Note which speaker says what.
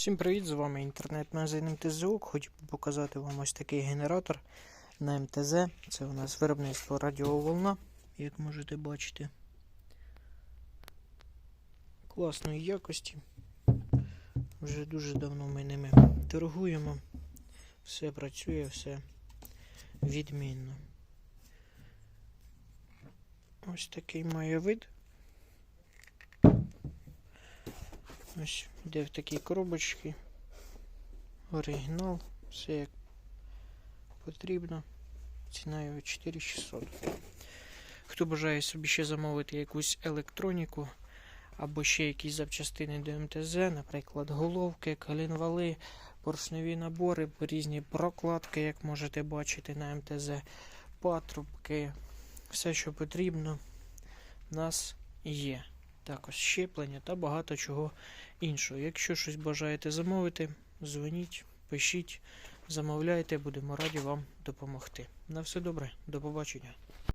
Speaker 1: Всім привіт! З вами інтернет-магазин МТЗУК. Хочу показати вам ось такий генератор на МТЗ. Це у нас виробництво радіоволна, як можете бачити. Класної якості. Вже дуже давно ми ними торгуємо. Все працює, все відмінно. Ось такий має вид. Ось йде в такій коробочці. Оригінал, все як потрібно. Ціна його 4600. Хто бажає собі ще замовити якусь електроніку або ще якісь запчастини до МТЗ, наприклад, головки, колінвали, поршневі набори, різні прокладки, як можете бачити на МТЗ, патрубки, все, що потрібно, в нас є. Також щеплення та багато чого іншого. Якщо щось бажаєте замовити, дзвоніть, пишіть, замовляйте, будемо раді вам допомогти. На все добре, до побачення.